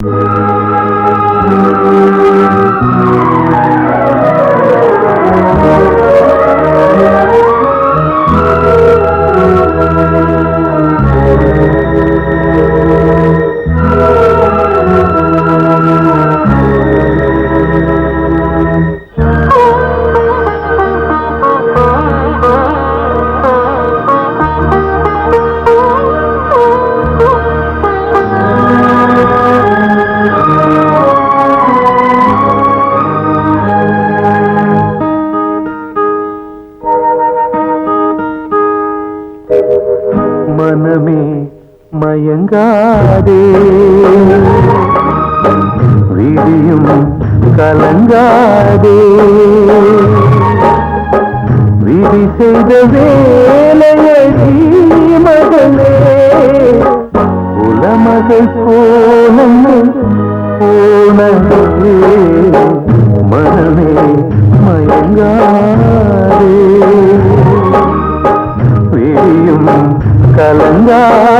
Thank you. மனமே மயங்காதே. விடியும் கலங்காதே. விதி செய்த வேலையடி மகளே உலமகள் போனம் போனே மனமே மயங்காதே. கலங்காதே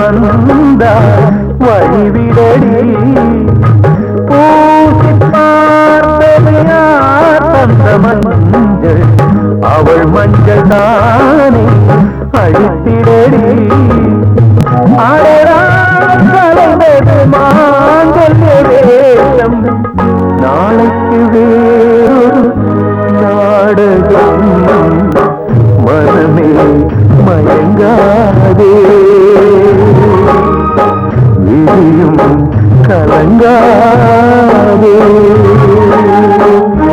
உரியவள் வழிவிடடி. பூசி பார்த்தது தந்த மஞ்சள் அவள் மஞ்சள் தானே அழித்திடடி. அடரா கலந்தது மாங்கல்ய வேஷம். நாளைக்கு வேறொரு நாடகம் மனமே மயங்காதே. விழியும் கலங்காதே ஊமை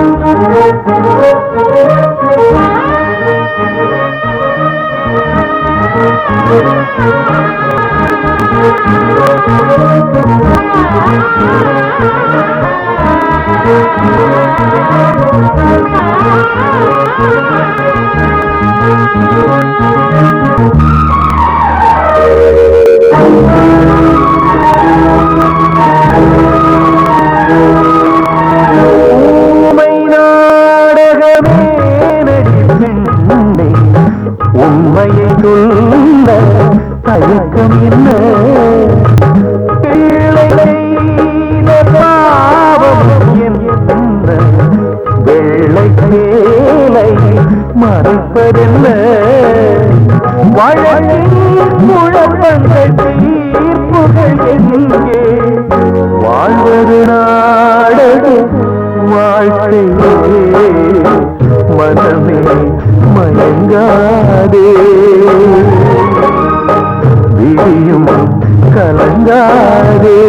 உண்மையை தயக்கம் என்ன பிள்ளை செய்த பாவம் என்ன வெள்ளை சேலை மறைப்பதென்ன வழக்கில் தீர்ப்புகள் எங்கே? வாழ்வது நாடக வாழ்க்கையே. மனமே மயங்காதே. விழியும் கலங்காதே.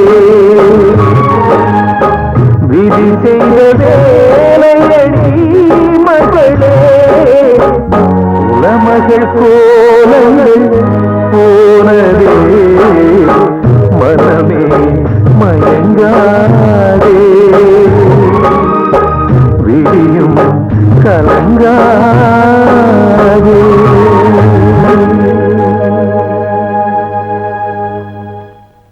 விதி செய்த வேலையடி மகளே. உலமகள் கோலங்கள் போனதே. கலங்காதே